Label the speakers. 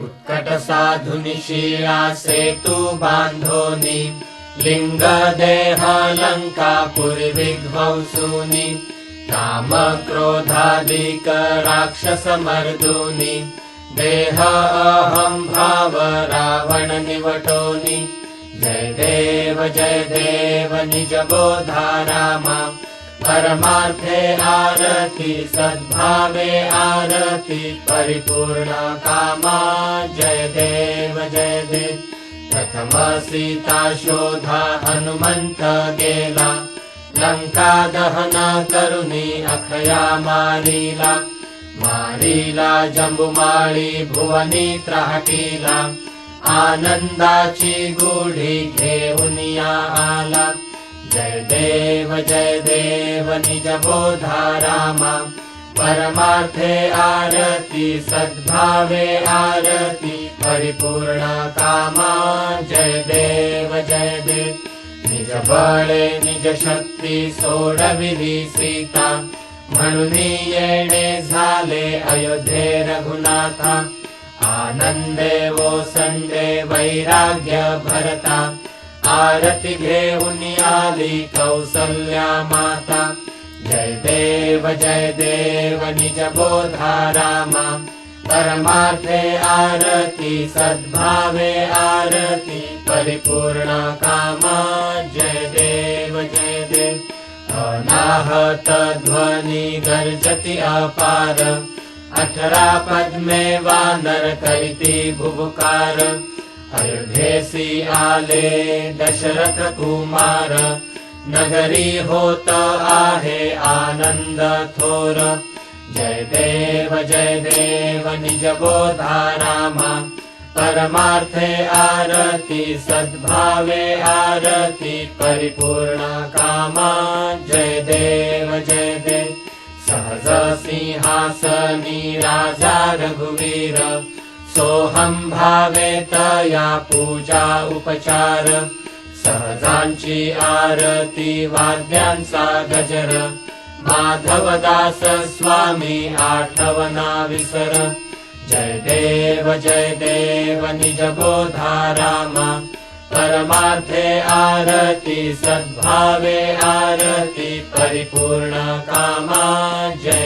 Speaker 1: उत्कटसाधुनिशीला सेतु बान्धोनि लिङ्गदेहालङ्कापुरिविध्वंसूनि कामक्रोधादिक राक्षसमर्दूनि देह अहम् भाव रावण निवटोनि जय देव जय देव निज बोधा रामा परमार्थे आरति सद्भावे आरति परिपूर्ण कामा जय देव जय देव। शोधा हनुमन्त गेला। लङ्का दहन करुणी अखया मारीला। मारीला जम्बुमाळी भुवनी त्राटीला आनन्दाची गुढी घेऊन या आला जय देव जय देव निज बोधा रामा परमार्थे आरती सद्भावे आरती परिपूर्ण कामा। जय देव जय देव निज बळे निज शक्ती सोडविली सीता। म्हणून येणे झाले अयोध्ये रघुनाथा। आनंदे वो संडे वैराग्य भरता आरती आली कौसल्या माता। जय देव जय देव निज बोधा रामा परमार्थे आरती सद्भावे आरती परिपूर्ण कामा। जय देव जय देव। अनाहत ध्वनि गर्जति अपार। अठरा पद्मे वानर करिति भुवकार अयोध्येसी आले दशरथ कुमार नगरी होत आहे आनंद थोर। जय देव जय देव निज बोधा रामा परमार्थे आरती सद्भावे आरती परिपूर्ण कामा। जय देव जय देव सहज सिंहासनी राजा रघुवीर सोहं भावेत या पूजा उपचार। सहजांची आरती वाद्यांचा गजर। माधवदास स्वामी आठवना विसर। जय देव जय देव निज बोधारामा परमार्थे आरती सद्भावे आरती परिपूर्ण कामा जय।